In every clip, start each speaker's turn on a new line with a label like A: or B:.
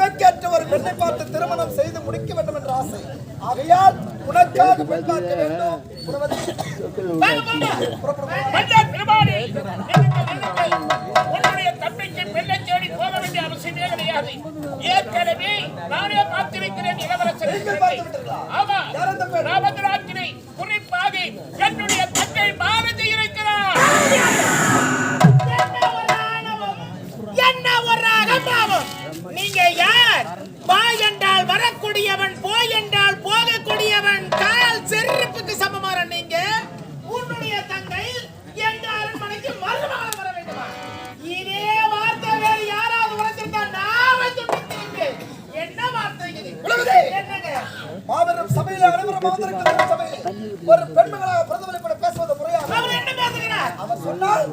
A: உனக்கேற்ற ஒரு பெண்ணை பார்த்து திருமணம் செய்து முடிக்க வேண்டும் என்ற ஆசை ஆகையால் உனக்காக பெண் பார்க்க வேண்டும்.
B: உன்னுடைய தம்பிக்கு பெண்ணை தேடி போக வேண்டிய அவசியமே கிடையாது ஏற்கனவே நானே பார்த்திருக்கிறேன் இளவரசர்? ஆமா? ராமதராஜனை
A: சபையில் அனைவரும் அமர்ந்திருக்கிற ஒரு பெண்மகளாக பிரதமரை பேசுவது முறையாக
B: அவர் என்ன பேசுகிறார்
A: அவர் சொன்னால்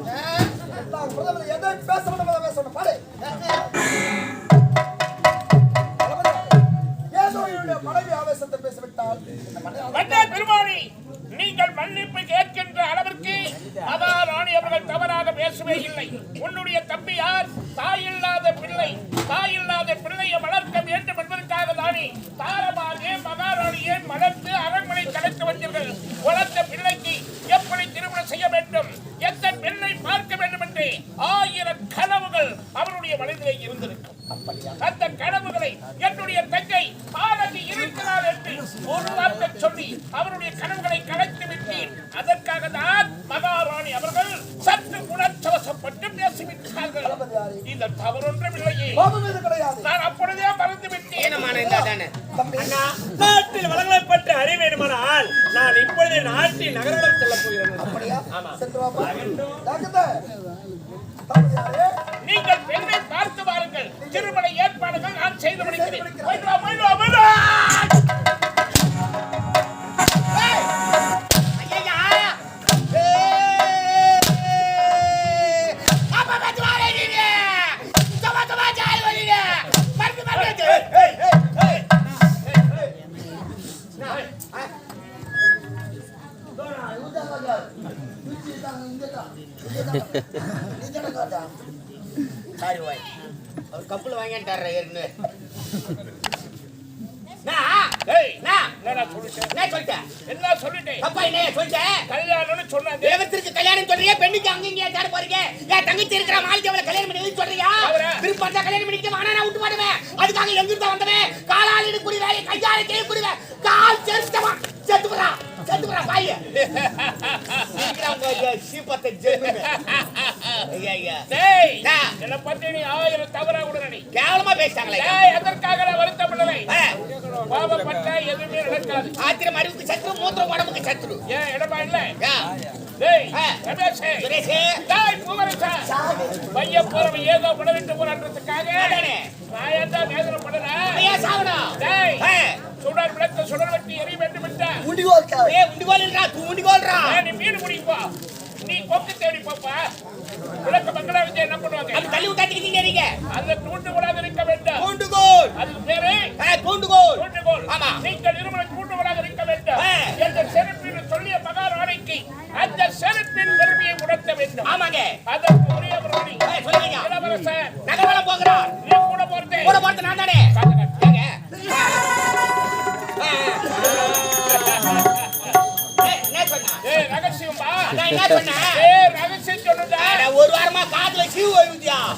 A: பிரதமர் எதை பேச வேண்டும் பேசணும் பாரு ஏதோ என்னுடைய மனைவி ஆவேசத்தில் பேசிவிட்டால் இந்த
B: பெருமானி நீங்கள் மன்னிப்பு கேட்கின்ற அளவிற்கு மகாராணி அவர்கள் தவறாக பேசவே இல்லை. உன்னுடைய தம்பியார் தாயில்லாத பிள்ளை. தாயில்லாத பிள்ளையை வளர்க்க வேண்டும் என்பதற்காக தானே தாரமாக மகாராணியை வளர்த்து அரண்மனை கலைத்து வந்தீர்கள். வளர்த்த பிள்ளை எப்படி திருமணம் செய்ய வேண்டும் எந்த பெண்ணை பார்க்க வேண்டும் என்று ஆயிரம் கனவுகள் அவருடைய மனதிலே இருந்திருக்கும் அந்த கனவுகளை என்னுடைய தங்கை பாலகி இருக்கிறார் என்று ஒரு வார்த்தை சொல்லி அவருடைய கனவுகளை கலைத்து விட்டேன் அதற்காக தான் மகாராணி அவர்கள் சற்று உணர்ச்சவசப்பட்டு பேசிவிட்டார்கள் இந்த தவறொன்றும் இல்லையே
A: கோபம் இது கிடையாது
B: நான் அப்பொழுதே மறந்து விட்டேன்
C: நாட்டில் வளங்களை பற்றி அறிய வேண்டுமானால் நான் இப்பொழுது நாட்டின் நகரம் செல்ல போகிறேன்.
A: அப்படியா?
B: நீங்கள் பெண்ணை பார்த்து வாருங்கள். திருமண ஏற்பாடுகள் நான் செய்து முடிக்கிறேன்.
D: சாரி பாய் அவர் கப்பல் வாங்கிட்டாரு ஏற்கனவே
B: நான், ஏய், சொல்லிட்டேன்?
D: என்ன சொல்லிட்டேன் அப்பா என்ன சொல்லிட்டேன்
B: கல்யாணம்னு சொன்னாங்க
D: தேவத்திற்கு கல்யாணம் சொல்றீங்க பெண்ணுக்கு அங்க இங்க தேட போறீங்க என் தங்கச்சி இருக்கிற மாளிகை அவளை கல்யாணம் பண்ணி சொல்றியா சொல்றீங்க
B: அவரா?
D: தான் கல்யாணம் பண்ணிட்டு வானா நான் விட்டு போடுவேன் அதுக்காக எங்க இருந்தா வந்தவன் காலால் எடுக்கூடிய வேலையை கையால செய்யக்கூடியவன் கால் செருத்தமா செத்து போறா செத்து போறா பாய் சீப்பத்தை ஜெயிலுங்க ஐயா ஐயா
B: டேய்
D: நான்.
B: என்னை பத்தி நீ ஆயிரம் தவறா கூட நினை
D: கேவலமா பேசிட்டாங்களே
B: டேய் அதற்காக நான் வருத்தப்படலை
D: ஆ.
B: கோபப்பட்டா எதுவுமே நடக்காது
D: ஆத்திரம் அறிவுக்கு சத்ரு மூத்திரம் உடம்புக்கு சத்ரு
B: ஏன் இடமா இல்ல. டேய். ரமேஷே
D: சுரேஷே
B: டேய் பூவரசா பைய போறவன் ஏதோ உணவிட்டு போறான்றதுக்காக. நான் ஏன்டா வேதனை பண்ணல
D: ஏன் சாவணும்
B: டேய்
D: ஆ.
B: சுடர் விளக்க சுடர் வெட்டி எரிய வேண்டும் என்றா.
D: ஏய் உண்டிகோல்ன்றா தூ உண்டிகோல்றா
B: ஏய், நீ மீன் பிடிப்பா. நீ கொக்கு தேடி போப்பா. விளக்க மங்களா வச்சு என்ன பண்ணுவாங்க?
D: அது தள்ளி விட்டாட்டிக்கு நீங்க
B: அந்த தூண்டு கூடாது
D: ஒரு வாரமா காதுல சீவு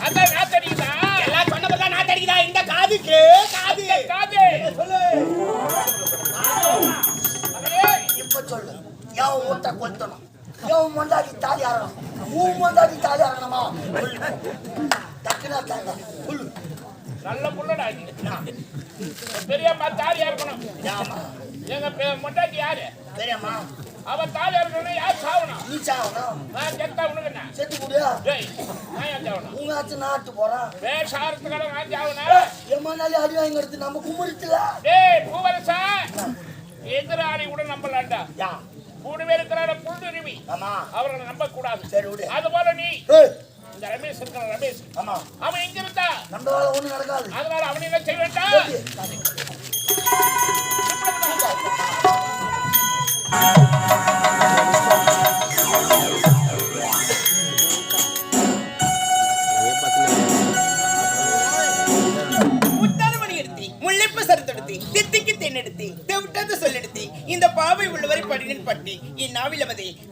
B: அதான் நான் தெரியுதா
D: எல்லாம் சொன்ன பிறகு நான் தடிக்குதா இந்த காதுக்கு காது.
B: காது.
A: சொல்லு?
E: இப்ப சொல்லு. எவன் முட்டை கொத்தணும் எவன் மொண்டாடி தாலி ஆறணும் உன் மொண்டாடி தாலி ஆறணுமா டக்குனா தாங்க சொல்லு.
B: நல்ல புள்ளடா பெரியம்மா இருக்கணும்
E: ஏமா
B: எங்க மொண்டாட்டி யாரு?
E: தெரியாமா
B: அவன் தாலியா இருக்கணும் யார் சாவணும்?
E: நீ சாவணும்.
B: நான் செத்தா உனக்கு என்ன
E: செத்து கூடியா
B: டேய் நான் சாவணும்?
E: உங்க ஆச்சு நாட்டு போறான்.
B: வேஷாரத்துக்காக நான் சாவணும்
E: என் மண்ணாலி அடி வாங்கிறது நம்ம கும்பிடுத்துல
B: டேய் பூவரசா? எதிராளி கூட நம்பலாம்டா
E: யா.
B: கூடவே இருக்கிறார புல்லுருவி
E: ஆமா.
B: அவர்களை நம்ப கூடாது
E: சரி விடு.
B: அது போல நீ இந்த ரமேஷ் இருக்கிற ரமேஷ்.
E: ஆமா.
B: அவன் எங்க இருந்தா?
E: நம்ம வேலை ஒண்ணும் நடக்காது.
B: அதனால அவனை என்ன செய்ய வேண்டாம்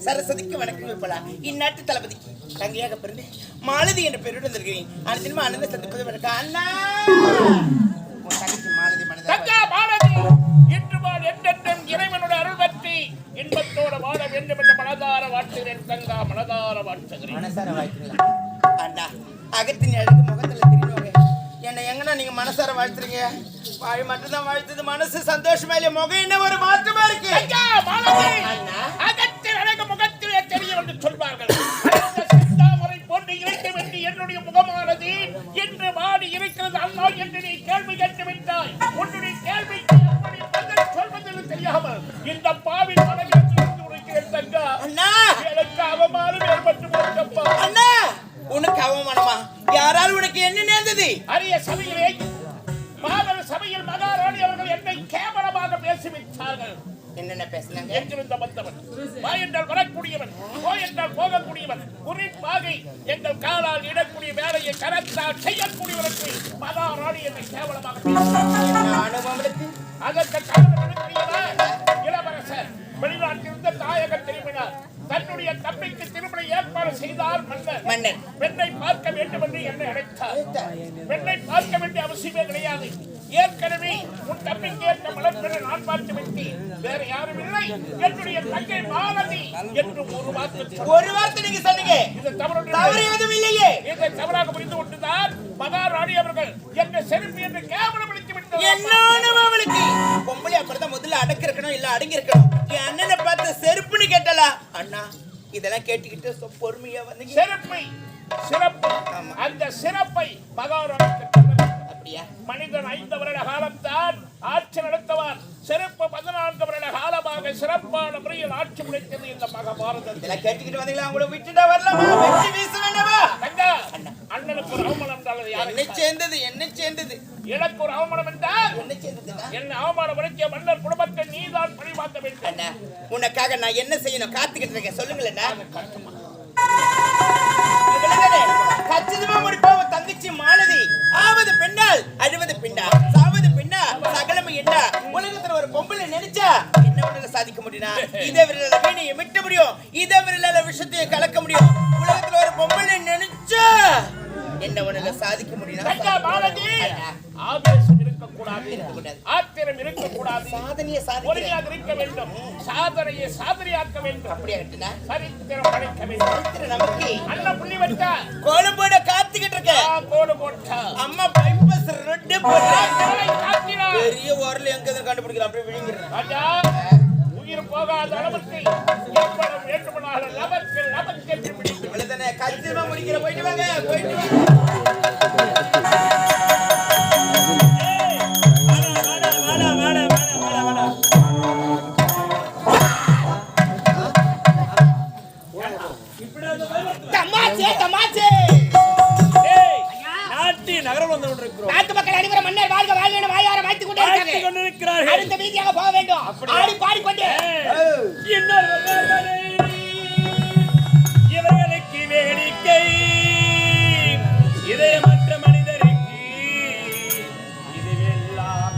D: சரஸ்வதிக்கு வணக்கம் வைப்பலா இந்நாட்டு தளபதிக்கு தங்கையாக பிறந்து மாலதி என்ற பெயரோடு வந்திருக்கிறேன். அனைத்திலும் ஆனந்த சந்திப்பது வணக்கம் அண்ணா! தங்கச்சி மாலதி
B: பாரதி இன்று என்றென்றும் இறைவனுடைய அருள் பற்றி இன்பத்தோடு வாழ வேண்டும் என்ற மனதார வாழ்த்துகிறேன். தங்கா மனதார வாழ்த்துகிறேன்.
D: மனசார வாழ்த்துங்களா அண்ணா அகத்தின் அழகு முகத்துல திரும்புவாங்க என்ன எங்கண்ணா நீங்க மனசார வாழ்த்துறீங்க? வாய் மட்டும்தான் வாழ்த்துது மனசு சந்தோஷமா இல்லையா? முகம் என்ன ஒரு மாற்றமா இருக்கு?
B: சொல்வார்கள். செந்தாமரை இருக்க வேண்டிய என்னுடைய முகமானது என்று மாறி இருக்கிறது அண்ணா என்று நீ கேள்வி கேட்டு விட்டாய். உன்னுடைய கேள்விக்கு எப்படி பதில் சொல்வதென்று தெரியாமல் இந்த
D: அண்ணா!
B: எனக்கு அவமானம் ஏற்பட்டு போச்சப்பா.
D: அண்ணா! உனக்கு அவமானமா? யாரால் உனக்கு என்ன நேர்ந்தது?
B: அரிய சபையிலே மாதவ சபையில் மகாராணி அவர்கள் என்னை கேவலமாக பேசிவிட்டார்கள்.
D: என்னென்ன பேசுனாங்க
B: எங்கிருந்த வந்தவன்? வா என்றால் வரக்கூடியவன் போ என்றால் போகக்கூடியவன் குறிப்பாக எங்கள் காலால் இடக்கூடிய வேலையை கரத்தால் செய்யக்கூடியவனுக்கு மகாராணி என்னை கேவலமாக
D: அனுபவம்
B: அதற்கு காரணம்? இளவரசர் வெளிநாட்டிலிருந்து தாயகம் திரும்பினார். தன்னுடைய தம்பிக்கு திருமண ஏற்பாடு செய்தார் மன்னர். பெண்ணை பார்க்க வேண்டும் என்று என்னை அழைத்தார். பெண்ணை பார்க்க வேண்டிய அவசியமே கிடையாது. ஏற்கனவே உன் தம்பிக்கு ஏற்ற மலர்பெற நான் விட்டேன் வேற யாரும் இல்லை. என்னுடைய தங்கை மாலதி என்று ஒரு வார்த்தை சொன்னார்.
D: ஒரு வார்த்தை நீங்க சொன்னீங்க.
B: இது தவறு
D: தவறு எதுவும் இல்லையே.
B: இதை தவறாக புரிந்து கொண்டுதான் மகாராணி அவர்கள் என்ன செருப்பு என்று கேவலம் அளித்து
D: என்ன
B: விட்டார்
D: அனுபவம் இருக்கு பொம்பளை அப்படிதான் முதல்ல அடக்கி இருக்கணும் இல்ல அடங்கி இருக்கணும் என் அண்ணனை பார்த்து செருப்புன்னு கேட்டலா அண்ணா இதெல்லாம் கேட்டுக்கிட்டு பொறுமையா வந்தீங்க
B: சிறப்பை. சிறப்பு. அந்த வேண்டும்.
D: அப்படியா?
B: மனிதன் ஐந்து வருட காலம்தான் ஆட்சி நடத்துவார். சிறப்பு பதினான்கு வருட காலமாக சிறப்பான முறையில் ஆட்சி முடித்தது இந்த மகாபாரதம்
D: கேட்டுக்கிட்டு வந்தீங்களா? உங்களை விட்டுட்டா வரலாமா? வெட்டி வீச வேண்டாமா?
B: தங்கா அண்ணனுக்கு ஒரு அவமானம் என்றால் அது
D: என்ன
B: யாருக்கு?
D: சேர்ந்தது என்ன சேர்ந்தது.
B: எனக்கு ஒரு அவமானம் என்றால்
D: என்ன
B: என்னை அவமானப்படுத்திய மன்னர் குடும்பத்தை நீதான் பழிவாங்க வேண்டும்.
D: அண்ணா உனக்காக நான் என்ன செய்யணும்? காத்துக்கிட்டு இருக்கேன். சொல்லுங்களேண்ணா? கச்சிதமா முடிப்பா தங்கச்சி மாலதி ஆவது பெண்ணால் அழுவது பெண்ணா? சாவது பெண்ணா சகலம என்ன? உலகத்துல ஒரு பொம்பளை நினைச்சா என்ன ஒண்ணு சாதிக்க முடியும்னா? இதை விரலால வீணையை விட்ட முடியும். இதை விரலால விஷத்தையும் கலக்க முடியும். உலகத்துல ஒரு பொம்பளை நினைச்சா என்ன ஒண்ணு சாதிக்க முடியும்
B: இருக்கக்கூடாது. ஆத்திரம் இருக்கக்கூடாது.
D: சாதனையை
B: ஒருமையாக இருக்க வேண்டும். சாதனையை சாதனையாக்க வேண்டும்.
D: அப்படியா
B: சரித்திரம் படைக்க வேண்டும்.
D: நமக்கு
B: அண்ணன் புள்ளி வச்சா
D: கோலம் போட காத்துக்கிட்டு இருக்கேன்.
B: கோடு போட்டா.
D: அம்மா பைப்பஸ்
B: கடலை காத்தினார்.
D: பெரிய ஓரல எங்க இருந்து கண்டுபிடிக்கலாம் அப்படியே விழுங்கிடுறேன்
B: ராஜா உயிர் போகாத அளவுக்கு நமக்கு என்று பிடித்து
D: இவ்வளவுதானே? கச்சிதமா முடிக்கிற போயிட்டு வாங்க போயிட்டு வாங்க. இவர்களுக்கு வேடிக்கை.
C: இதயமற்ற மனிதருக்கு. இதுவெல்லாம்